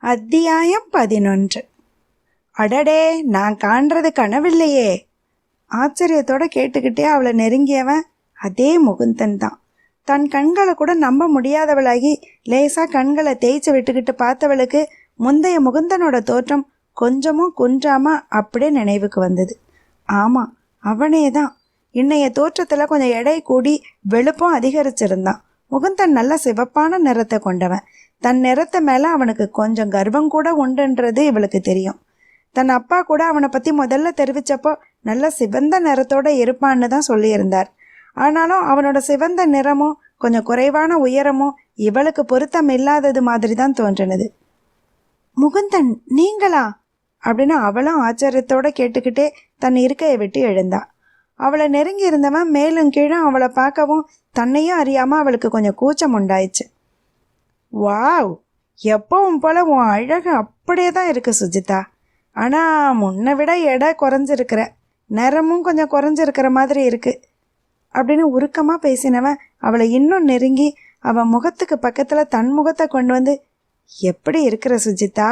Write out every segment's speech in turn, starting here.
அத்தியாயம் பதினொன்று. அடடே நான் காண்றது கனவில்லையே. ஆச்சரியத்தோட கேட்டுக்கிட்டே அவளை நெருங்கியவன் அதே முகுந்தன் தான். தன் கண்களை கூட நம்ப முடியாதவளாகி லேசா கண்களை தேய்ச்சி விட்டுக்கிட்டு பார்த்தவளுக்கு முந்தைய முகுந்தனோட தோற்றம் கொஞ்சமும் குன்றாம அப்படியே நினைவுக்கு வந்தது. ஆமாம் அவனே தான். இன்னைய தோற்றத்தில் கொஞ்சம் எடை கூடி வெளுப்பும் அதிகரிச்சிருந்தான். முகுந்தன் நல்ல சிவப்பான நிறத்தை கொண்டவன். தன் நிறத்தை மேலே அவனுக்கு கொஞ்சம் கர்வம் கூட உண்டுன்றது இவளுக்கு தெரியும். தன் அப்பா கூட அவனை பற்றி முதல்ல தெரிவித்தப்போ நல்ல சிவந்த நிறத்தோடு இருப்பான்னு தான் சொல்லியிருந்தார். ஆனாலும் அவனோட சிவந்த நிறமும் கொஞ்சம் குறைவான உயரமும் இவளுக்கு பொருத்தம் இல்லாதது மாதிரி தான் தோன்றினது. முகுந்தன் நீங்களா? அப்படின்னு அவளும் ஆச்சரியத்தோட கேட்டுக்கிட்டே தன் இருக்கையை விட்டு எழுந்தா. அவளை நெருங்கி இருந்தவன் மேலும் கீழும் அவளை பார்க்கவும் தன்னையும் அறியாமல் அவளுக்கு கொஞ்சம் கூச்சம் உண்டாயிடுச்சு வாவ்! எப்பவும் போல உன் அழகு அப்படியே தான் இருக்கு சுஜிதா. ஆனால் முன்னை விட எடை குறைஞ்சிருக்கிற நிறமும் கொஞ்சம் குறைஞ்சிருக்கிற மாதிரி இருக்கு. அப்படின்னு உருக்கமாக பேசினவன் அவளை இன்னும் நெருங்கி அவன் முகத்துக்கு பக்கத்தில் தன் முகத்தை கொண்டு வந்து எப்படி இருக்கிற சுஜிதா?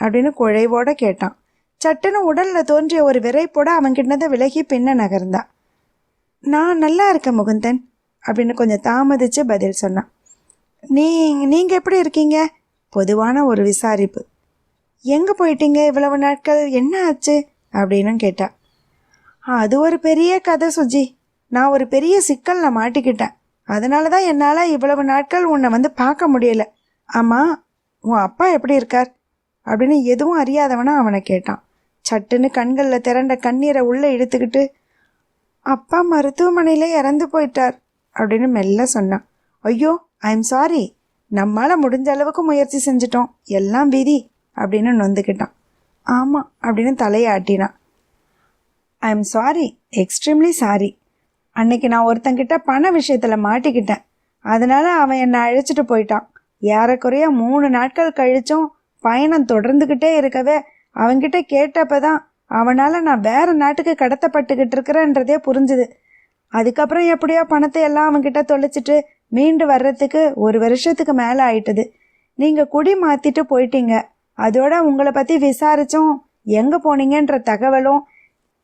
அப்படின்னு குழைவோட கேட்டான். சட்டுன்னு உடலில் தோன்றிய ஒரு விரைப்போட அவன்கிட்ட விலகி பின்ன நகர்ந்தான் நான் நல்லா இருக்கேன் முகுந்தன் அப்படின்னு கொஞ்சம் தாமதிச்சு பதில் சொன்னான். நீ நீங்கள் எப்படி இருக்கீங்க? பொதுவான ஒரு விசாரிப்பு. எங்கே போயிட்டீங்க? இவ்வளவு நாட்கள் என்ன ஆச்சு? அப்படின்னு கேட்டா அது ஒரு பெரிய கதை சுஜி. நான் ஒரு பெரிய சிக்கலில் மாட்டிக்கிட்டேன். அதனால தான் என்னால் இவ்வளவு நாட்கள் உன்னை வந்து பார்க்க முடியல. ஆமாம் உன் அப்பா எப்படி இருக்கார்? அப்படின்னு எதுவும் அறியாதவனா அவனை கேட்டான். சட்டுன்னு கண்களில் திரண்ட கண்ணீரை உள்ளே இழுத்துக்கிட்டு அப்பா மருத்துவமனையில் இறந்து போயிட்டார் அப்படின்னு மெல்ல சொன்னான். ஐயோ ஐம் சாரி நம்மால் முடிஞ்ச அளவுக்கு முயற்சி செஞ்சிட்டோம். எல்லாம் விதி அப்படின்னு நொந்துக்கிட்டான். ஆமாம் அப்படின்னு தலையாட்டினான். I am sorry extremely sorry அன்னைக்கு நான் ஒருத்தங்கிட்ட பண விஷயத்தில் மாட்டிக்கிட்டேன். அதனால் அவன் என்னை அழைச்சிட்டு போயிட்டான். ஏறக்குறைய மூணு நாட்கள் கழிச்சும் பயணம் தொடர்ந்துக்கிட்டே இருக்கவே அவன்கிட்ட கேட்டப்ப தான் அவனால் நான் வேற நாட்டுக்கு கடத்தப்பட்டுக்கிட்டு இருக்கிறேன்றதே புரிஞ்சுது. அதுக்கப்புறம் எப்படியோ பணத்தை எல்லாம் அவன்கிட்ட தொலைச்சிட்டு மீண்டு வர்றதுக்கு ஒரு வருஷத்துக்கு மேலே ஆயிட்டது. நீங்கள் குடி மாற்றிட்டு போயிட்டீங்க. அதோட உங்களை பற்றி விசாரித்தோம் எங்கே போனீங்கன்ற தகவலும்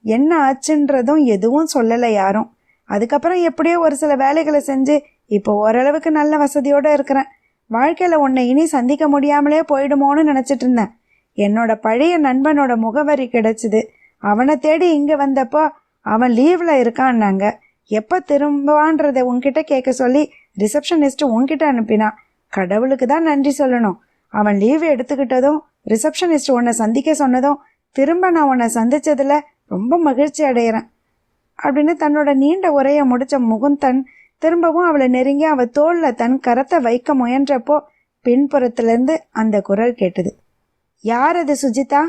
என்ன ஆச்சுன்றதும் எதுவும் சொல்லலை யாரும். அதுக்கப்புறம் எப்படியோ ஒரு சில வேலைகளை செஞ்சு இப்போ ஓரளவுக்கு நல்ல வசதியோடு இருக்கிறேன். வாழ்க்கையில் உன்னை இனி சந்திக்க முடியாமலே போயிடுமோன்னு நினச்சிட்டு இருந்தேன். என்னோட பழைய நண்பனோட முகவரி கிடைச்சிது. அவனை தேடி இங்கே வந்தப்போ அவன் லீவில் இருக்கான்னாங்க. எப்போ திரும்புவான்றதை உன்கிட்ட கேட்க சொல்லி ரிசப்ஷனிஸ்ட் உன்கிட்ட அனுப்பினான் கடவுளுக்கு தான் நன்றி சொல்லணும். அவன் லீவு எடுத்துக்கிட்டதும் ரிசப்ஷனிஸ்ட் உன்னை சந்திக்க சொன்னதும் திரும்ப நான் உன்னை சந்தித்ததில் ரொம்ப மகிழ்ச்சி அடையிறேன். அப்படின்னு தன்னோட நீண்ட உரையை முடித்த முகுந்தன் திரும்பவும் அவளை நெருங்கி அவள் தோளில் தன் கரத்தை வைக்க முயன்றப்போ பின்புறத்துலேருந்து அந்த குரல் கேட்டது. யார் அது சுஜிதா?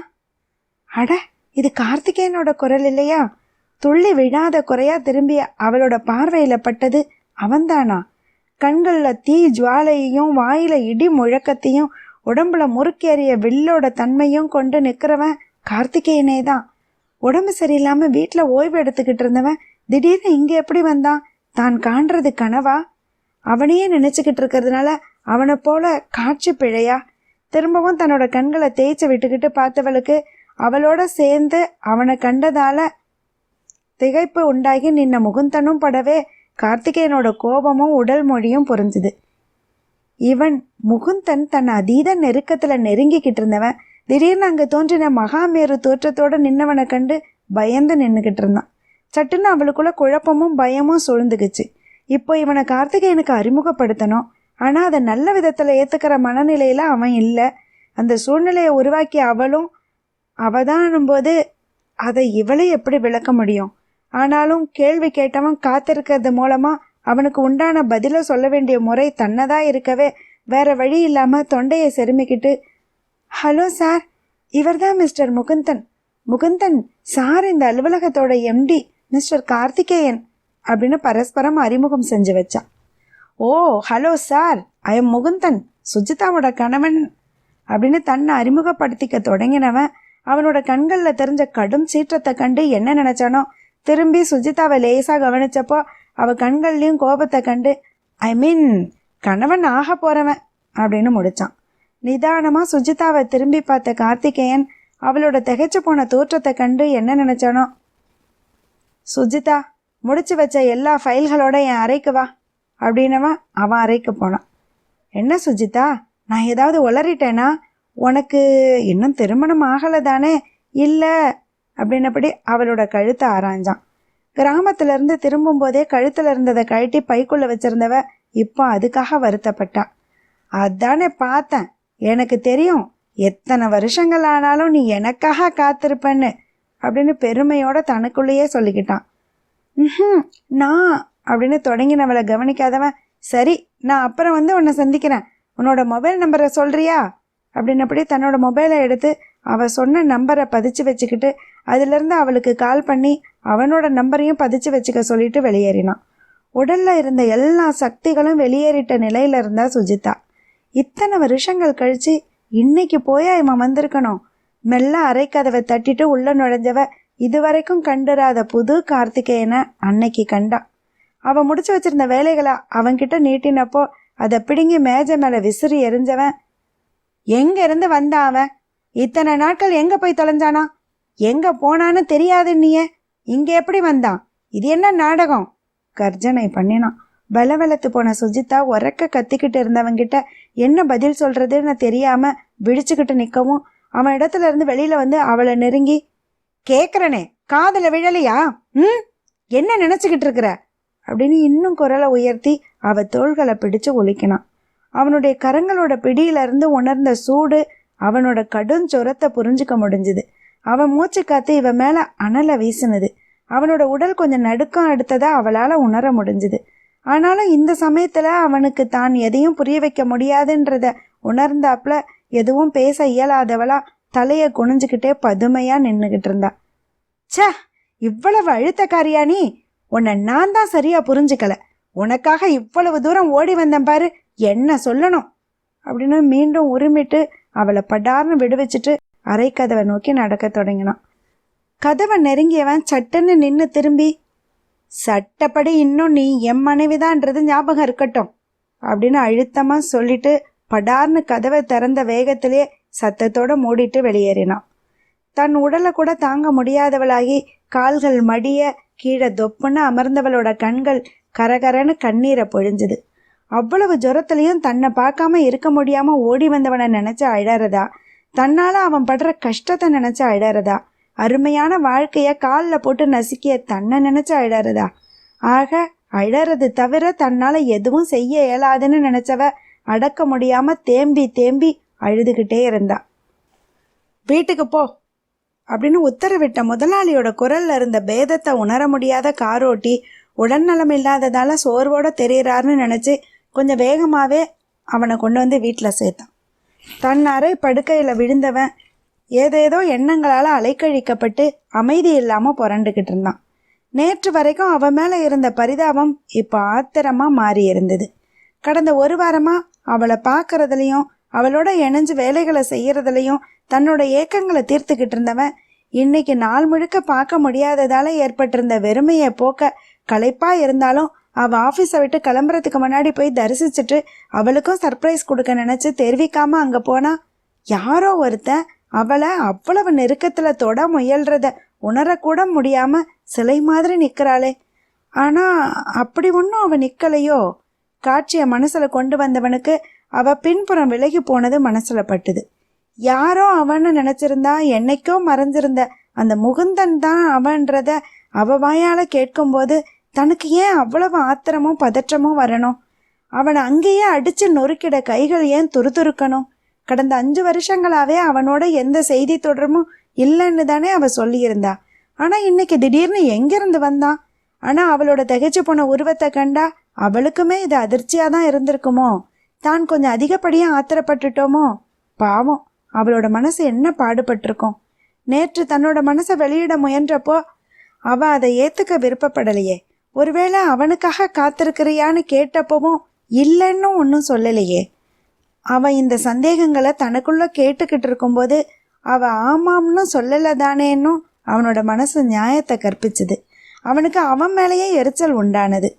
அட இது கார்த்திகேயனோட குரல் இல்லையா? துள்ளி விழாத குறையா திரும்பிய அவளோட பார்வையில் பட்டது அவன்தானா? கண்களில் தீ ஜுவாலையையும் வாயில இடி முழக்கத்தையும் உடம்புல முறுக்கேறிய வில்லோட தன்மையும் கொண்டு நிற்கிறவன் கார்த்திகேயனே தான் உடம்பு சரியில்லாமல் வீட்டில் ஓய்வு எடுத்துக்கிட்டு இருந்தவன் திடீர்னு இங்கே எப்படி வந்தான்? தான் காண்றது கனவா? அவனையே நினச்சிக்கிட்டு இருக்கிறதுனால அவனை போல காட்சி பிழையா? திரும்பவும் தன்னோட கண்களை தேய்ச்சி விட்டுக்கிட்டு பார்த்தவளுக்கு அவளோட சேர்ந்து அவனை கண்டதால திகைப்பு உண்டாகி நின்ன முகுந்தனும் படவே கார்த்திகேயனோட கோபமும் உடல் மொழியும் புரிஞ்சுது இவன் முகுந்தன் தன் அதீத நெருக்கத்தில் நெருங்கிக்கிட்டு இருந்தவன். திடீர்னு அங்கே தோன்றின மகாமேரு தோற்றத்தோடு நின்னவனை கண்டு பயந்து நின்றுக்கிட்டு இருந்தான். சட்டுன்னு அவளுக்குள்ள குழப்பமும் பயமும் சூழ்ந்துக்குச்சு இப்போ இவனை கார்த்திகேயனுக்கு அறிமுகப்படுத்தணும். ஆனால் அதை நல்ல விதத்தில் ஏற்றுக்கிற மனநிலையில் அவன் இல்லை. அந்த சூழ்நிலையை உருவாக்கிய அவளும் அவதானும் போது அதை இவளை எப்படி விளக்க முடியும்? ஆனாலும் கேள்வி கேட்டவன் காத்திருக்கிறது மூலமா அவனுக்கு உண்டான பதிலை சொல்ல வேண்டிய முறை தன்னதா இருக்கவே வேற வழி இல்லாம தொண்டையை செருமிக்கிட்டு ஹலோ சார் இவர்தான் மிஸ்டர் முகுந்தன். முகுந்தன் சார் இந்த அலுவலகத்தோட எம்டி மிஸ்டர் கார்த்திகேயன் அப்படின்னு பரஸ்பரம் அறிமுகம் செஞ்சு வச்சான். ஓ hello sir I am Mukundan சுஜிதாவோட கணவன் அப்படின்னு தன்னை அறிமுகப்படுத்திக்க தொடங்கினவன் அவனோட கண்களில் தெரிஞ்ச கடும் சீற்றத்தை கண்டு என்ன நினச்சானோ திரும்பி சுஜிதாவை லேசாக கவனிச்சப்போ அவள் கண்கள்லையும் கோபத்தை கண்டு ஐ மீன் கணவன் ஆக போகிறவன் அப்படின்னு முடித்தான் நிதானமாக சுஜிதாவை திரும்பி பார்த்த கார்த்திகேயன் அவளோட திகைச்சு போன தோற்றத்தை கண்டு என்ன நினச்சானோ சுஜிதா முடிச்சு வச்ச எல்லா ஃபைல்களோட என் அறைக்கு வா அப்படின்னவன் அவன் அறைக்கு போனான். என்ன சுஜிதா நான் ஏதாவது உளறிட்டேனா? உனக்கு இன்னும் திருமணம் ஆகலை தானே இல்லை அப்படின்னபடி அவளோட கழுத்தை ஆராய்ஞ்சான். கிராமத்துல இருந்து திரும்பும் போதே இருந்ததை கழட்டி பைக்குள்ள வச்சிருந்தவ இப்போ அதுக்காக வருத்தப்பட்டா. அதானே பார்த்தேன். எனக்கு தெரியும். எத்தனை வருஷங்கள் ஆனாலும் நீ எனக்காக காத்திருப்பேன்னு அப்படின்னு பெருமையோட தனக்குள்ளேயே சொல்லிக்கிட்டான். ம் நான் அப்படின்னு தொடங்கினவளை கவனிக்காதவன் சரி நான் அப்புறம் வந்து உன்னை சந்திக்கிறேன். உன்னோட மொபைல் நம்பரை சொல்றியா? அப்படின்னப்படி தன்னோட மொபைலை எடுத்து அவ சொன்ன நம்பரை பதிச்சு வச்சுக்கிட்டு அதிலிருந்து அவளுக்கு கால் பண்ணி அவனோட நம்பரையும் பதிச்சு வச்சுக்க சொல்லிட்டு வெளியேறினான். உடல்ல இருந்த எல்லா சக்திகளும் வெளியேறிட்ட நிலையில இருந்தா சுஜிதா. இத்தனை வருஷங்கள் கழிச்சு இன்னைக்கு போயா இவன் வந்திருக்கணும்? மெல்ல அரைக்கதவை தட்டிட்டு உள்ள நுழைஞ்சவ இதுவரைக்கும் கண்டுராத புது கார்த்திகேயனை அன்னைக்கு கண்டா. அவன் முடிச்சு வச்சிருந்த வேலைகளை அவன்கிட்ட நீட்டினப்போ அதை பிடுங்கி மேஜை மேலே விசிறி எரிஞ்சவன் எங்க இருந்து வந்தான் அவன்? இத்தனை நாட்கள் எங்க போய் தொலைஞ்சானா? எங்க போனான்னு தெரியாது நீயே. இங்க எப்படி வந்தான்? இது என்ன நாடகம்? கர்ஜனை பண்ணினான். பலவலத்து போன சுஜிதா உறக்க கத்திக்கிட்டு இருந்தவங்கிட்ட என்ன பதில் சொல்றதுன்னு தெரியாம விழிச்சுக்கிட்டு நிக்கவும் அவன் இடத்துல இருந்து வெளியில வந்து அவளை நெருங்கி கேக்குறனே காதுல விழலையா? ம்? என்ன நினைச்சுக்கிட்டு இருக்கிற? அப்படின்னு இன்னும் குரலை உயர்த்தி அவ தோள்களை பிடிச்சு ஒழிக்கினான் அவனுடைய கரங்களோட பிடியில இருந்து உணர்ந்த சூடு அவனோட கடும் சொரத்தை புரிஞ்சுக்க முடிஞ்சுது. அவன் மூச்சு காத்து இவன் மேல அனலை வீசினது. அவனோட உடல் கொஞ்சம் நடுக்கம் எடுத்ததா அவளால உணர முடிஞ்சுது. ஆனாலும் இந்த சமயத்துல அவனுக்கு தான் எதையும் புரிய வைக்க முடியாதுன்றத உணர்ந்தாப்புல எதுவும் பேச இயலாதவளா தலைய குனிஞ்சுக்கிட்டே பதுமையா நின்னுகிட்டு இருந்தா. சே இவ்வளவு அழுத்தக்காரியா நீ? உன்னை நான் தான் சரியா புரிஞ்சுக்கல. உனக்காக இவ்வளவு தூரம் ஓடி வந்தேன் பாரு என்ன சொல்லணும்? அப்படின்னு மீண்டும் உரிமிட்டு அவளை படார்னு விடுவிச்சிட்டு அரை கதவை நோக்கி நடக்க தொடங்கினான். கதவை நெருங்கியவன் சட்டுன்னு நின்று திரும்பி சட்டப்படி இன்னும் நீ என் மனைவிதான்றது ஞாபகம் இருக்கட்டும் அப்படின்னு அழுத்தமாக சொல்லிட்டு படார்னு கதவை திறந்த வேகத்திலே சத்தத்தோடு மூடிட்டு வெளியேறினான். தன் உடலை கூட தாங்க முடியாதவளாகி கால்கள் மடிய கீழே தொப்புன்னு அமர்ந்தவளோட கண்கள் கரகரன்னு கண்ணீரை பொழிஞ்சுது. அவ்வளவு ஜுரத்துலையும் தன்னை பார்க்காம இருக்க முடியாம ஓடி வந்தவனை நினைச்சு அழறதா? தன்னால அவன் படுற கஷ்டத்தை நினைச்சு அழறதா அருமையான வாழ்க்கைய காலில் போட்டு நசுக்கிய தன்னை நினைச்சு அழறதா ஆக அழறது தவிர தன்னால எதுவும் செய்ய இயலாதுன்னு நினைச்சவ அடக்க முடியாம தேம்பி தேம்பி அழுதுகிட்டே இருந்தா. வீட்டுக்கு போ அப்படின்னு உத்தரவிட்ட முதலாளியோட குரல்ல இருந்த பேதத்தை உணர முடியாத காரோட்டி உடல்நலம் இல்லாததால சோர்வோட தெரியறாருன்னு நினைச்சு கொஞ்சம் வேகமாவே அவனை கொண்டு வந்து வீட்டில் சேர்த்தான். தன் அறை படுக்கையில் விழுந்தவன். ஏதேதோ எண்ணங்களால் அலைக்கழிக்கப்பட்டு அமைதி இல்லாமல் புரண்டுக்கிட்டு இருந்தான். நேற்று வரைக்கும் அவன் மேலே இருந்த பரிதாபம் இப்போ ஆத்திரமாக மாறி இருந்தது. கடந்த ஒரு வாரமாக அவளை பார்க்கறதுலையும் அவளோட இணைஞ்சு வேலைகளை செய்கிறதுலையும் தன்னோட ஏக்கங்களை தீர்த்துக்கிட்டு இருந்தவன் இன்னைக்கு நாள் முழுக்க பார்க்க முடியாததால ஏற்பட்டிருந்த வெறுமையை போக்க களைப்பாக இருந்தாலும் அவள் ஆஃபீஸை விட்டு கிளம்புறதுக்கு முன்னாடி போய் தரிசிச்சுட்டு அவளுக்கும் சர்ப்ரைஸ் கொடுக்க நினச்சி தெரிவிக்காமல் அங்கே போனா யாரோ ஒருத்தன் அவளை அவ்வளவு நெருக்கத்தில் தொட முயல்றத உணரக்கூட முடியாமல் சிலை மாதிரி நிற்கிறாளே ஆனால் அப்படி ஒன்றும் அவள் நிற்கலையோ காட்சியை மனசில் கொண்டு வந்தவனுக்கு அவள் பின்புறம் விலகி போனது மனசில் பட்டுது. யாரோ அவன்னு நினச்சிருந்தா என்னைக்கோ மறைஞ்சிருந்த அந்த முகுந்தன் தான் அவன்றத அவ வாயால் கேட்கும்போது தனக்கு ஏன் அவ்வளவு ஆத்திரமும் பதற்றமும் வரணும்? அவனை அங்கேயே அடிச்சு நொறுக்கிட கைகள் ஏன் துருதுருக்கணும்? கடந்த அஞ்சு வருஷங்களாவே அவனோட எந்த செய்தி தொடர்பும் இல்லைன்னு தானே அவ சொல்லியிருந்தா. ஆனா இன்னைக்கு திடீர்னு எங்கிருந்து வந்தான் ஆனா அவளோட திகைச்சு போன உருவத்தை கண்டா அவளுக்குமே இது அதிர்ச்சியா தான் இருந்திருக்குமோ? தான் கொஞ்சம் அதிகப்படியா ஆத்திரப்பட்டுட்டோமோ? பாவம் அவளோட மனசு என்ன பாடுபட்டிருக்கும்? நேற்று தன்னோட மனசை வெளியிட முயன்றப்போ அவ அதை ஏத்துக்க விருப்பப்படலையே. ஒருவேளை அவனுக்காக காத்திருக்கிறியான்னு கேட்டப்பவும் இல்லைன்னு ஒன்றும் சொல்லலையே. அவன் இந்த சந்தேகங்களை தனக்குள்ள கேட்டுக்கிட்டு இருக்கும்போது அவ ஆமாம்னு சொல்லலை தானேன்னும் அவனோட மனசு நியாயத்தை கற்பிச்சுது. அவனுக்கு அவன் மேலேயே எரிச்சல் உண்டானது.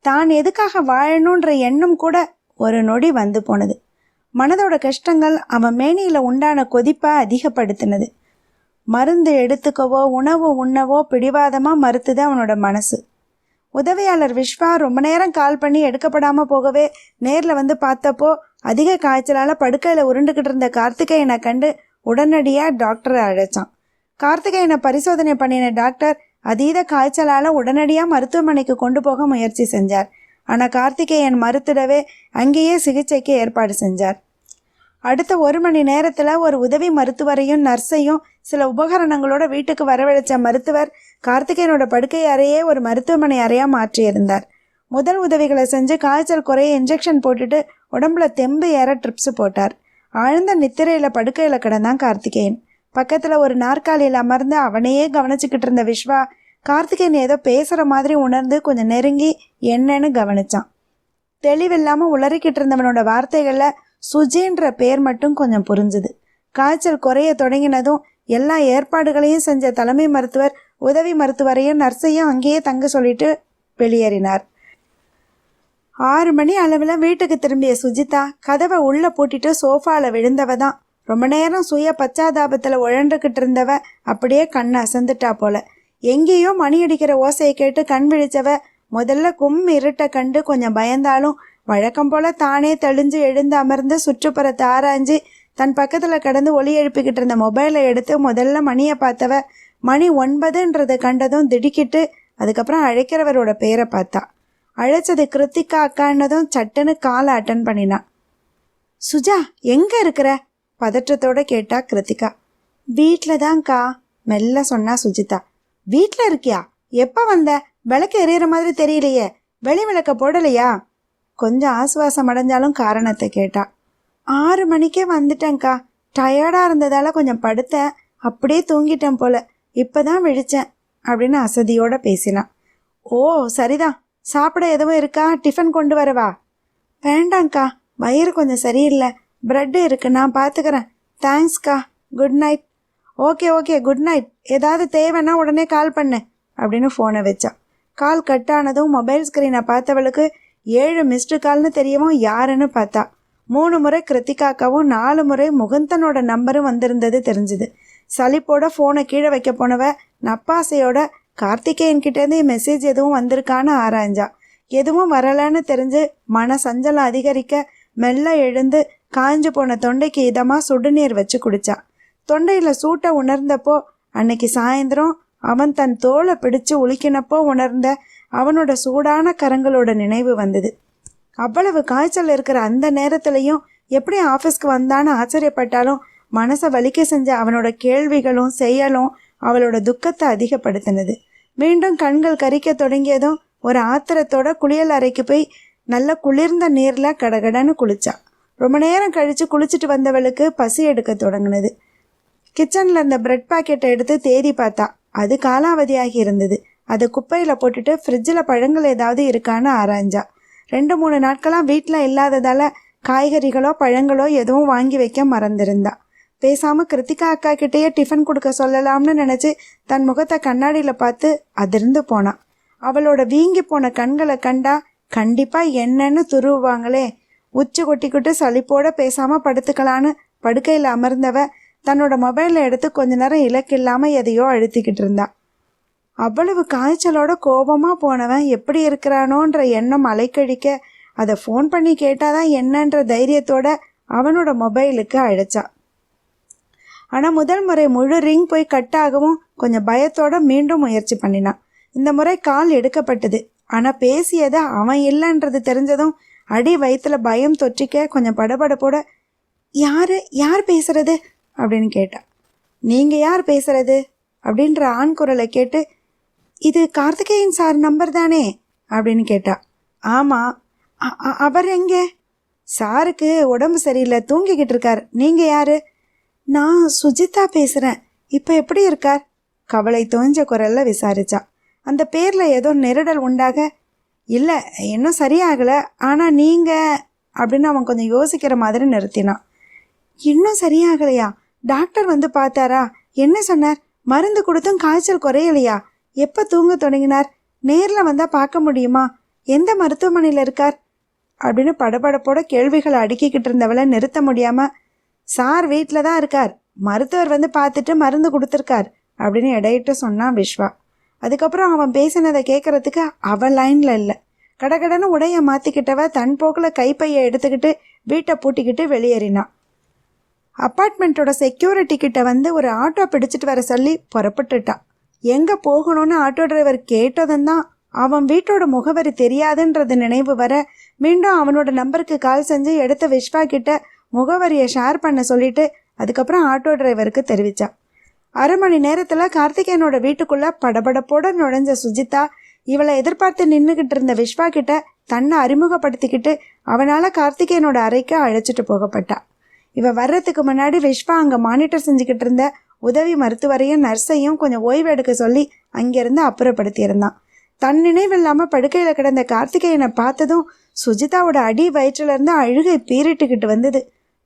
தான் எதுக்காக வாழணுன்ற எண்ணம் கூட ஒரு நொடி வந்து போனது. மனதோட கஷ்டங்கள் அவன் மேனியில் உண்டான கொதிப்பை அதிகப்படுத்தினது. மருந்து எடுத்துக்கவோ உணவு உண்ணவோ பிடிவாதமாக மறுத்துது அவனோட மனசு. உதவியாளர் விஸ்வா ரொம்ப நேரம் கால் பண்ணி எடுக்கப்படாமல் போகவே நேரில் வந்து பார்த்தப்போ அதிக காய்ச்சலால் படுக்கையில் உருண்டுக்கிட்டு இருந்த கார்த்திகேயனை கண்டு உடனடியாக டாக்டரை அழைச்சான். கார்த்திகேயனை பரிசோதனை பண்ணின டாக்டர் அதீத காய்ச்சலால் உடனடியாக மருத்துவமனைக்கு கொண்டு போக முயற்சி செஞ்சார். ஆனால் கார்த்திகேயன் மறுத்திடவே அங்கேயே சிகிச்சைக்கு ஏற்பாடு செஞ்சார். அடுத்த ஒரு மணி நேரத்தில் ஒரு உதவி மருத்துவரையும் நர்ஸையும் சில உபகரணங்களோட வீட்டுக்கு வரவழைச்ச மருத்துவர் கார்த்திகேயனோட படுக்கை அறையே ஒரு மருத்துவமனை அறையாக மாற்றியிருந்தார். முதல் உதவிகளை செஞ்சு காய்ச்சல் குறைய இன்ஜெக்ஷன் போட்டுட்டு உடம்புல தெம்பு ஏற ட்ரிப்ஸ் போட்டார். ஆழ்ந்த நித்திரையில் படுக்கையில் கிடந்தான் கார்த்திகேயன். பக்கத்தில் ஒரு நாற்காலியில் அமர்ந்து அவனையே கவனிச்சுக்கிட்டு இருந்த விஸ்வா கார்த்திகேயன் ஏதோ பேசுகிற மாதிரி உணர்ந்து கொஞ்சம் நெருங்கி என்னன்னு கவனிச்சான். தெளிவில்லாமல் உளறிக்கிட்டு இருந்தவனோட வார்த்தைகளில் சுஜின்ற பேர் மட்டும் கொஞ்சம் புரிஞ்சுது. காய்ச்சல் குறைய தொடங்கினதும் எல்லா ஏற்பாடுகளையும் செஞ்ச தலைமை மருத்துவர் உதவி மருத்துவரையும் நர்ஸையும் அங்கேயே தங்க சொல்லிட்டு வெளியேறினார். ஆறு மணி அளவில் வீட்டுக்கு திரும்பிய சுஜிதா கதவை உள்ளே பூட்டிட்டு சோஃபாவில் விழுந்தவ தான். ரொம்ப நேரம் சுய பச்சாதாபத்தில் உழண்டுக்கிட்டு இருந்தவ அப்படியே கண் அசந்துட்டா போல. எங்கேயோ மணி அடிக்கிற ஓசையை கேட்டு கண் விழிச்சவ முதல்ல கும் இருட்டை கண்டு கொஞ்சம் பயந்தாலும் வழக்கம் போல தானே தெளிஞ்சு எழுந்து அமர்ந்து சுற்றுப்புறத்தை ஆராய்ஞ்சு தன் பக்கத்தில் கடந்து ஒலி எழுப்பிக்கிட்டு இருந்த மொபைலை எடுத்து முதல்ல மணியை பார்த்தவ மணி ஒன்பதுன்றதை கண்டதும் திடுக்கிட்டு அதுக்கப்புறம் அழைக்கிறவரோட பேரை பார்த்தா. அழைச்சது கிருத்திகா அக்கான்னதும் சட்டுன்னு காலை அட்டன் பண்ணினான் சுஜா எங்கே இருக்கிற? பதற்றத்தோட கேட்டா கிருத்திகா. வீட்டில் தான்க்கா மெல்ல சொன்னா சுஜிதா. வீட்டில் இருக்கியா? எப்போ வந்த? விளக்கு எறிகிற மாதிரி தெரியலையே. வெளி விளக்க போடலையா? கொஞ்சம் ஆசுவாசம் அடைஞ்சாலும் காரணத்தை கேட்டா. ஆறு மணிக்கே வந்துட்டேங்க்கா டயர்டாக இருந்ததால கொஞ்சம் படுத்தேன். அப்படியே தூங்கிட்டேன் போல. இப்பதான் விழிச்சேன் அப்படின்னு அசதியோட பேசினான். ஓ சரிதான். சாப்பிட எதுவும் இருக்கா? டிஃபன் கொண்டு வரவா? வேண்டாங்க்கா வயிறு கொஞ்சம் சரியில்லை. பிரெட் இருக்கு. நான் பார்த்துக்கிறேன் தேங்க்ஸ்க்கா. Good night. Okay okay. Good night. ஏதாவது தேவைன்னா உடனே கால் பண்ணு அப்படின்னு ஃபோனை வச்சா கால் கட் ஆனதும் மொபைல் ஸ்க்ரீனை பார்த்தவளுக்கு ஏழு மிஸ்டு கால்னு தெரியவும் யாருன்னு பார்த்தா. மூணு முறை கிருத்திகாக்காவும் நாலு முறை முகுந்தனோட நம்பரும் வந்திருந்தது தெரிஞ்சுது. சலிப்போட ஃபோனை கீழே வைக்க போனவ நப்பாசையோட கார்த்திகேயன் கிட்டேருந்து மெசேஜ் எதுவும் வந்திருக்கான்னு ஆராய்ஞ்சா. எதுவும் வரலன்னு தெரிஞ்சு மன சஞ்சலம் அதிகரிக்க மெல்ல எழுந்து காஞ்சு போன தொண்டைக்கு இதமாக சுடுநீர் வச்சு குடித்தான் தொண்டையில் சூட்டை உணர்ந்தப்போ அன்னைக்கு சாயந்தரம் அவன் தன் தோலை பிடிச்சு உலுக்கினப்போ உணர்ந்த அவனோட சூடான கரங்களோட நினைவு வந்தது. அவ்வளவு காய்ச்சல் இருக்கிற அந்த நேரத்துலையும் எப்படி ஆஃபீஸ்க்கு வந்தான்னு ஆச்சரியப்பட்டாலும் மனசை வலிக்க செஞ்ச அவனோட கேள்விகளும் செயலும் அவளோட துக்கத்தை அதிகப்படுத்தினது. மீண்டும் கண்கள் கரிக்க தொடங்கியதும் ஒரு ஆத்திரத்தோட குளியல் அறைக்கு போய் நல்ல குளிர்ந்த நீரில் கடகடன்னு குளிச்சா. ரொம்ப நேரம் கழித்து குளிச்சுட்டு வந்தவளுக்கு பசி எடுக்க தொடங்கினது. கிச்சனில் இருந்த பிரெட் பாக்கெட்டை எடுத்து தேதி பார்த்தா அது காலாவதியாகி இருந்தது. அதை குப்பையில் போட்டுட்டு ஃப்ரிட்ஜில் பழங்கள் ஏதாவது இருக்கான்னு ஆராய்ஞ்சா. ரெண்டு மூணு நாட்களாக வீட்டில் இல்லாததால் காய்கறிகளோ பழங்களோ எதுவும் வாங்கி வைக்க மறந்திருந்தா. பேசாமல் கிருத்திகா அக்கா கிட்டேயே டிஃபன் கொடுக்க சொல்லலாம்னு நினச்சி தன் முகத்தை கண்ணாடியில் பார்த்து அதிர்ந்து போனான் அவளோட வீங்கி போன கண்களை கண்டா கண்டிப்பாக என்னன்னு துருவுவாங்களே. உச்சி கொட்டிக்கிட்டு சளிப்போட பேசாமல் படுத்துக்கலான்னு படுக்கையில் அமர்ந்தவ தன்னோட மொபைலை எடுத்து கொஞ்ச நேரம் இலக்கில்லாமல் எதையோ அழுத்திக்கிட்டு இருந்தாள் அவ்வளவு காய்ச்சலோட கோபமாக போனவன் எப்படி இருக்கிறானோன்ற எண்ணம் அலைக்கழிக்க அதை ஃபோன் பண்ணி கேட்டாதான் என்னன்ற தைரியத்தோட அவனோட மொபைலுக்கு அழைச்சான் ஆனால் முதல் முறை முழு ரிங் போய் கட் ஆகவும் கொஞ்சம் பயத்தோட மீண்டும் முயற்சி பண்ணினான் இந்த முறை கால் எடுக்கப்பட்டது. ஆனால் பேசியதை அவன் இல்லைன்றது தெரிஞ்சதும் அடி வயிற்றுல பயம் தொற்றிக்க கொஞ்சம் படபடப்போட யார்? யார் பேசுறது? அப்படின்னு கேட்டான் நீங்கள் யார் பேசுறது? அப்படின்ற ஆண் குரலை கேட்டு இது கார்த்திகேயன் சார் நம்பர் தானே? அப்படின்னு கேட்டா. ஆமாம் அவர் எங்கே? சாருக்கு உடம்பு சரியில்லை தூங்கிக்கிட்டு இருக்கார். நீங்கள் யார்? நான் சுஜிதா பேசுகிறேன் இப்போ எப்படி இருக்கார்? கவலை தோஞ்ச குரலில் விசாரிச்சா. அந்த பேரில் ஏதோ நெருடல் உண்டாக இல்லை இன்னும் சரியாகலை. ஆனால் நீங்கள் அப்படின்னு அவன் கொஞ்சம் யோசிக்கிற மாதிரி நிறுத்தினான். இன்னும் சரியாகலையா? டாக்டர் வந்து பார்த்தாரா? என்ன சொன்னார்? மருந்து கொடுத்தும் காய்ச்சல் குறையலையா? எப்போ தூங்க தொடங்கினார்? நேரில் வந்தால் பார்க்க முடியுமா? எந்த மருத்துவமனையில் இருக்கார்? அப்படின்னு படபடப்போட கேள்விகளை அடுக்கிக்கிட்டு இருந்தவளை நிறுத்த முடியாமல் சார் வீட்டில் தான் இருக்கார். மருத்துவர் வந்து பார்த்துட்டு மருந்து கொடுத்துருக்கார் அப்படின்னு இடையிட்டு சொன்னான் விஸ்வா அதுக்கப்புறம் அவன் பேசினதை கேட்கறதுக்கு அவன் லைனில் இல்லை. கடகடன்னு உடைய மாற்றிக்கிட்டவ தன் போக்கில் கைப்பையை எடுத்துக்கிட்டு வீட்டை பூட்டிக்கிட்டு வெளியேறினான் அப்பார்ட்மெண்ட்டோட செக்யூரிட்டி கிட்ட வந்து ஒரு ஆட்டோ பிடிச்சிட்டு வர சொல்லி புறப்பட்டுட்டான் எங்கே போகணும்னு ஆட்டோ டிரைவர் கேட்டதும் தான் அவன் வீட்டோட முகவரி தெரியாதுன்றது நினைவு வர மீண்டும் அவனோட நம்பருக்கு கால் செஞ்சு எடுத்த விஸ்வா கிட்ட முகவரியை ஷேர் பண்ண சொல்லிட்டு அதுக்கப்புறம் ஆட்டோ டிரைவருக்கு தெரிவித்தான் அரை மணி நேரத்தில் கார்த்திகேயனோட வீட்டுக்குள்ளே படபடப்போட நுழைஞ்ச சுஜிதா இவளை எதிர்பார்த்து நின்றுக்கிட்டு இருந்த விஸ்வா கிட்ட தன்னை அறிமுகப்படுத்திக்கிட்டு அவனால் கார்த்திகேயனோட அறைக்கு அழைச்சிட்டு போகப்பட்டா. இவ வர்றதுக்கு முன்னாடி விஸ்வா அங்கே மானிட்டர் செஞ்சுக்கிட்டு இருந்த உதவி மருத்துவரையும் நர்ஸையும் கொஞ்சம் ஓய்வு எடுக்க சொல்லி அங்கிருந்து அப்புறப்படுத்தியிருந்தான். தன் நினைவில்லாமல் படுக்கையில் கிடந்த கார்த்திகேயனை பார்த்ததும் சுஜிதாவோட அடி வயிற்றிலிருந்து அழுகை பீரிட்டுக்கிட்டு வந்தது.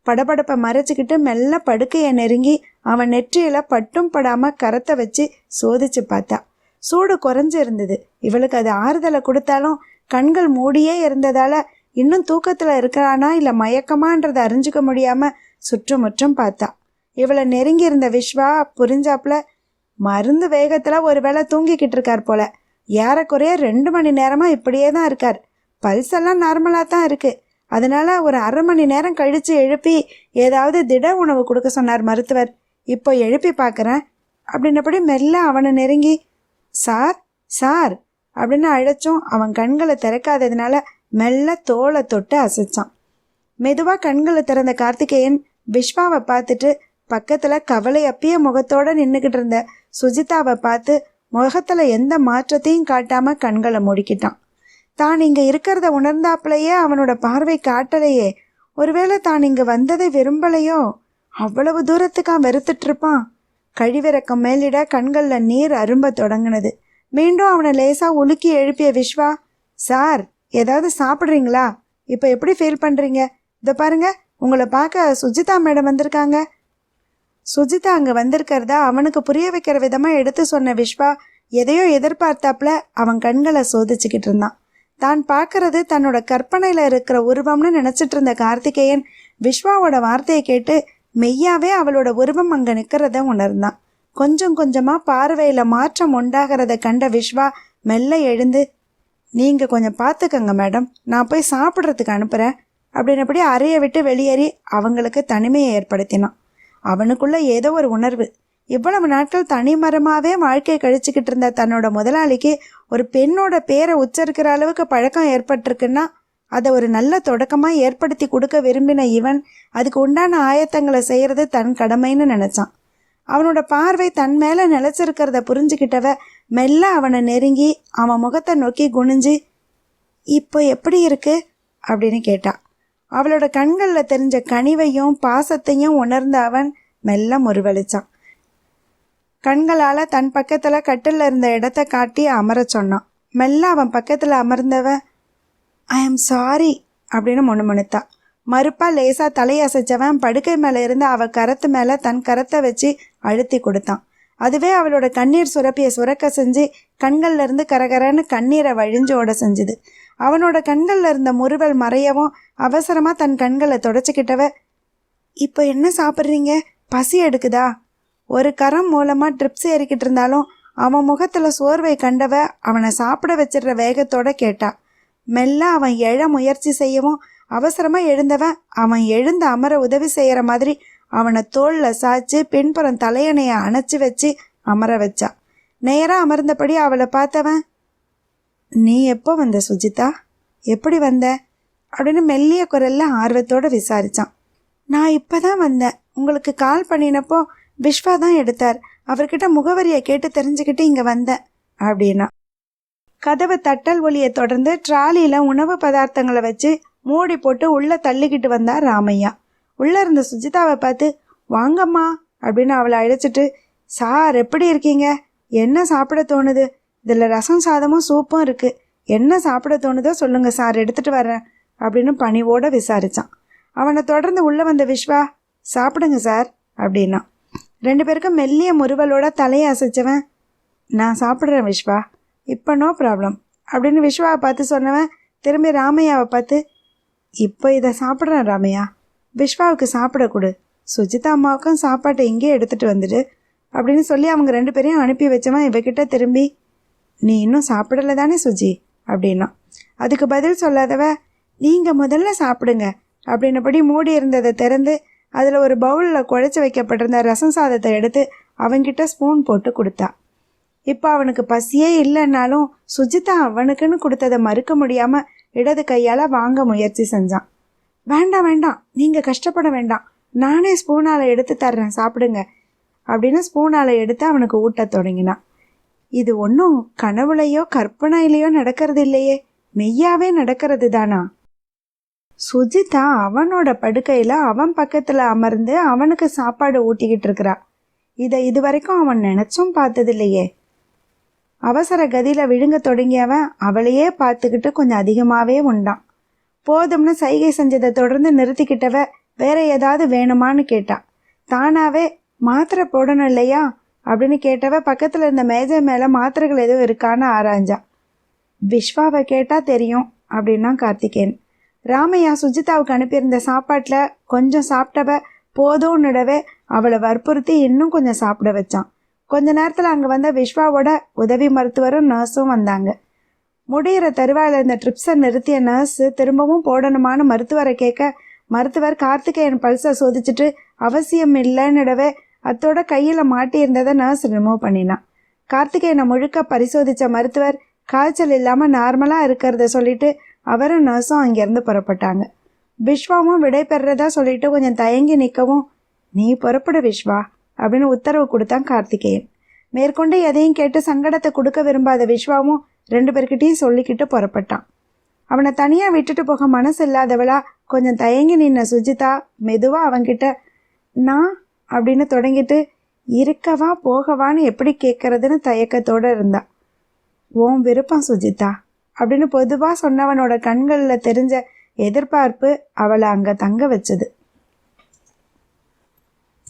படபடப்பை மறைச்சிக்கிட்டு மெல்ல படுக்கையை நெருங்கி அவன் நெற்றியில் பட்டும் படாமல் கரத்தை வச்சு சோதிச்சு பார்த்தா. சூடு குறைஞ்சு இருந்தது இவளுக்கு அது ஆறுதலை கொடுத்தாலும் கண்கள் மூடியே இருந்ததால இன்னும் தூக்கத்தில் இருக்கிறானா இல்லை மயக்கமான்றதை அறிஞ்சிக்க முடியாமல் சுற்றுமுற்றும் பார்த்தா. இவளை நெருங்கி இருந்த விஸ்வா புரிஞ்சாப்புல மருந்து வேகத்தில் ஒரு வேளை தூங்கிக்கிட்டு இருக்கார் போல. ஏறக்குறைய ரெண்டு மணி நேரமாக இப்படியே தான் இருக்கார். பல்ஸ் எல்லாம் தான் இருக்குது அதனால் ஒரு அரை மணி நேரம் கழித்து எழுப்பி ஏதாவது திட உணவு கொடுக்க சொன்னார் மருத்துவர். இப்போ எழுப்பி பார்க்குறேன் அப்படின்னபடி மெல்ல அவனை நெருங்கி சார் சார் அப்படின்னு அழைச்சும் அவன் கண்களை திறக்காததுனால மெல்ல தோலை தொட்டு அசைச்சான். மெதுவாக கண்களை திறந்த கார்த்திகேயன் விஸ்வாவை பார்த்துட்டு பக்கத்தில் கவலை அப்பிய முகத்தோட நின்றுக்கிட்டு இருந்த சுஜிதாவை பார்த்து முகத்தில் எந்த மாற்றத்தையும் காட்டாம கண்களை மூடிக்கிட்டான். தான் இங்கே இருக்கிறத உணர்ந்தாப்புலையே அவனோட பார்வை காட்டலையே. ஒருவேளை தான் இங்கே வந்ததை விரும்பலையோ? அவ்வளவு தூரத்துக்கா வெறுத்துட்டு இருப்பான். கழிவிறக்கம் மேலிட கண்களில் நீர் அரும்ப தொடங்கினது. மீண்டும் அவனை லேசா உலுக்கி எழுப்பிய விஸ்வா சார் ஏதாவது சாப்பிட்றீங்களா? இப்போ எப்படி ஃபீல் பண்ணுறீங்க இதை பாருங்க உங்களை பார்க்க சுஜிதா மேடம் வந்திருக்காங்க. சுஜிதா அங்கே வந்திருக்கிறதா அவனுக்கு புரிய வைக்கிற விதமாக எடுத்து சொன்ன விஸ்வா எதையோ எதிர்பார்த்தாப்புல அவன் கண்களை சோதிச்சுக்கிட்டு இருந்தான். தான் பார்க்கறது தன்னோட கற்பனையில் இருக்கிற உருவம்னு நினச்சிட்டு இருந்த கார்த்திகேயன் விஸ்வாவோட வார்த்தையை கேட்டு மெய்யாவே அவளோட உருவம் அங்கே நிற்கிறத உணர்ந்தான். கொஞ்சம் கொஞ்சமாக பார்வையில் மாற்றம் உண்டாகிறத கண்ட விஸ்வா மெல்ல எழுந்து நீங்கள் கொஞ்சம் பார்த்துக்கங்க மேடம் நான் போய் சாப்பிட்றதுக்கு அனுப்புகிறேன் அப்படின்னபடி அறையை விட்டு வெளியேறி அவங்களுக்கு தனிமையை ஏற்படுத்தினான். அவனுக்குள்ள ஏதோ ஒரு உணர்வு. இவ்வளவு நாட்கள் தனி மரமாகவே வாழ்க்கையை கழிச்சுக்கிட்டு இருந்த தன்னோட முதலாளிக்கு ஒரு பெண்ணோட பேரை உச்சரிக்கிற அளவுக்கு பழக்கம் ஏற்பட்டிருக்குன்னா அதை ஒரு நல்ல தொடக்கமாக ஏற்படுத்தி கொடுக்க விரும்பின இவன் அதுக்கு உண்டான ஆயத்தங்களை செய்கிறது தன் கடமைன்னு நினச்சான். அவனோட பார்வை தன் மேலே நிலச்சிருக்கிறத புரிஞ்சுக்கிட்டவ மெல்ல அவனை நெருங்கி அவன் முகத்தை நோக்கி குனிஞ்சு இப்போ எப்படி இருக்கு? அப்படின்னு கேட்டான் அவளோட கண்களில் தெரிஞ்ச கனிவையும் பாசத்தையும் உணர்ந்த அவன் மெல்ல முருவளிச்சான் கண்களால் தன் பக்கத்தில் கட்டில் இருந்த இடத்த காட்டி அமர சொன்னான். மெல்ல அவன் பக்கத்தில் அமர்ந்தவ ஐ ஆம் சாரி அப்படின்னு முணுமுணுத்தா. மறுப்பா லேசாக தலையசைச்சவன் படுக்கை மேலே இருந்து அவள் கரத்து மேலே தன் கரத்தை வச்சு அழுத்தி கொடுத்தான். அதுவே அவளோட கண்ணீர் சுரப்பியை சுரக்க செஞ்சு கண்கள்லேருந்து கரகரன்னு கண்ணீரை வழிஞ்சோட செஞ்சுது. அவனோட கண்களில் இருந்த முறுவல் மறையவும் அவசரமாக தன் கண்களை தொடச்சிக்கிட்டவ இப்போ என்ன சாப்பிட்றீங்க? பசி எடுக்குதா? ஒரு கரம் மூலமாக ட்ரிப்ஸ் ஏறிக்கிட்டு இருந்தாலும் அவன் முகத்தில் சோர்வை கண்டவ அவனை சாப்பிட வச்சிடுற வேகத்தோட கேட்டா. மெல்ல அவன் எழ முயற்சி செய்யவும் அவசரமாக எழுந்தவன் அவன் எழுந்து அமர உதவி செய்கிற மாதிரி அவனை தோளில் சாய்ச்சி பின்புறம் தலையணையை அணைச்சி வச்சு அமர வச்சா. நேராக அமர்ந்தபடி அவளை பார்த்தவன் நீ எப்போ வந்த சுஜிதா? எப்படி வந்த? அப்படின்னு மெல்லிய குரல்ல ஆர்வத்தோடு விசாரிச்சான். நான் இப்போ தான் வந்தேன். உங்களுக்கு கால் பண்ணினப்போ விஸ்வா தான் எடுத்தார். அவர்கிட்ட முகவரியை கேட்டு தெரிஞ்சுக்கிட்டு இங்கே வந்தேன் அப்படின்னா. கதவு தட்டல் ஒலியை தொடர்ந்து ட்ராலியில் உணவு பதார்த்தங்களை வச்சு மூடி போட்டு உள்ளே தள்ளிக்கிட்டு வந்தார் ராமையா. உள்ளே இருந்த சுஜிதாவை பார்த்து வாங்கம்மா அப்படின்னு அவளை அழைச்சிட்டு சார் எப்படி இருக்கீங்க? என்ன சாப்பிட தோணுது? இதில் ரசம் சாதமும் சூப்பும் இருக்குது என்ன சாப்பிட தோணுதோ சொல்லுங்கள் சார் எடுத்துகிட்டு வரேன் அப்படின்னு பணிவோடு விசாரித்தான் அவனை தொடர்ந்து உள்ளே வந்த விஸ்வா சாப்பிடுங்க சார் அப்படின்னா. ரெண்டு பேருக்கும் மெல்லிய முறுவலோட தலையை அசைச்சவன் நான் சாப்பிட்றேன் விஸ்வா இப்போ நோ ப்ராப்ளம் அப்படின்னு விஸ்வாவை பார்த்து சொன்னவன் திரும்பி ராமையாவை பார்த்து இப்போ இதை சாப்பிட்றேன் ராமையா விஸ்வாவுக்கு சாப்பிட கொடு சுஜிதா அம்மாவுக்கும் சாப்பாட்டை இங்கேயே எடுத்துகிட்டு வந்துடு அப்படின்னு சொல்லி அவங்க ரெண்டு பேரையும் அனுப்பி வச்சவன் இவகிட்ட திரும்பி நீ இன்னும் சாப்பிடல தானே சுஜி? அப்படின்னா. அதுக்கு பதில் சொல்லாதவ நீங்கள் முதல்ல சாப்பிடுங்க அப்படின்னபடி மூடி இருந்ததை திறந்து அதில் ஒரு பவுலில் குழைச்சி வைக்கப்பட்டிருந்த ரசம் சாதத்தை எடுத்து அவன்கிட்ட ஸ்பூன் போட்டு கொடுத்தா. இப்போ அவனுக்கு பசியே இல்லைன்னாலும் சுஜிதா அவனுக்குன்னு கொடுத்ததை மறுக்க முடியாமல் இடது கையால் வாங்க முயற்சி செஞ்சான். வேண்டாம் வேண்டாம் நீங்கள் கஷ்டப்பட வேண்டாம். நானே ஸ்பூனால் எடுத்து தர்றேன் சாப்பிடுங்க அப்படின்னு ஸ்பூனால் எடுத்து அவனுக்கு ஊட்டத் தொடங்கினான். இது ஒன்றும் கனவுலையோ கற்பனையிலையோ நடக்கிறது இல்லையே மெய்யாவே நடக்கிறது தானா சுஜிதா அவனோட படுக்கையில் அவன் பக்கத்தில் அமர்ந்து அவனுக்கு சாப்பாடு ஊட்டிக்கிட்டு இருக்கிறா இதை இதுவரைக்கும் அவன் நினச்சும் பார்த்ததில்லையே. அவசர கதியில் விழுங்க தொடங்கியவன் அவளையே பார்த்துக்கிட்டு கொஞ்சம் அதிகமாகவே உண்டான். போதும்னு சைகை செஞ்சதை தொடர்ந்து நிறுத்திக்கிட்டவ வேற ஏதாவது வேணுமான்னு கேட்டான் தானாவே மாத்திரை போடணும் இல்லையா? அப்படின்னு கேட்டவ பக்கத்தில் இருந்த மேஜை மேலே மாத்திரைகள் எதுவும் இருக்கான்னு ஆராய்ஞ்சா. விஸ்வாவை கேட்டால் தெரியும் அப்படின்னா கார்த்திகேயன். ராமையா சுஜிதாவுக்கு அனுப்பியிருந்த சாப்பாட்டில் கொஞ்சம் சாப்பிட்டவ போதும்னுடவே அவளை வற்புறுத்தி இன்னும் கொஞ்சம் சாப்பிட வச்சான். கொஞ்ச நேரத்தில் அங்கே வந்த விஸ்வாவோட உதவி மருத்துவரும் நர்ஸும் வந்தாங்க. முடிகிற தருவாயில் இருந்த ட்ரிப்ஸை நிறுத்திய நர்ஸு திரும்பவும் போடணுமான்னு மருத்துவரை கேட்க மருத்துவர் கார்த்திகேயன் பல்ஸை சோதிச்சுட்டு அவசியம் இல்லைன்னுடவே அத்தோட கையில் மாட்டியிருந்ததை நர்ஸ் ரிமூவ் பண்ணினான். கார்த்திகேயனை முழுக்க பரிசோதித்த மருத்துவர் காய்ச்சல் இல்லாமல் நார்மலாக இருக்கிறத சொல்லிட்டு அவரும் நர்ஸும் அங்கேருந்து புறப்பட்டாங்க. விஸ்வாவும் விடை பெறதா சொல்லிட்டு கொஞ்சம் தயங்கி நிற்கவும் நீ புறப்படு விஸ்வா அப்படின்னு உத்தரவு கொடுத்தான் கார்த்திகேயன். மேற்கொண்டு எதையும் கேட்டு சங்கடத்தை கொடுக்க விரும்பாத விஸ்வாவும் ரெண்டு பேர்கிட்டையும் சொல்லிக்கிட்டு புறப்பட்டான். அவனை தனியாக விட்டுட்டு போக மனசு இல்லாதவளா கொஞ்சம் தயங்கி நின்ன சுஜிதா மெதுவாக அவன்கிட்ட நான் அப்படின்னு தொடங்கிட்டு இருக்கவா போகவான்னு எப்படி கேட்கறதுன்னு தயக்கத்தோடு இருந்தா. ஓம் விருப்பம் சுஜிதா அப்படின்னு பொதுவாக சொன்னவனோட கண்களில் தெரிஞ்ச எதிர்பார்ப்பு அவளை அங்கே தங்க வச்சது.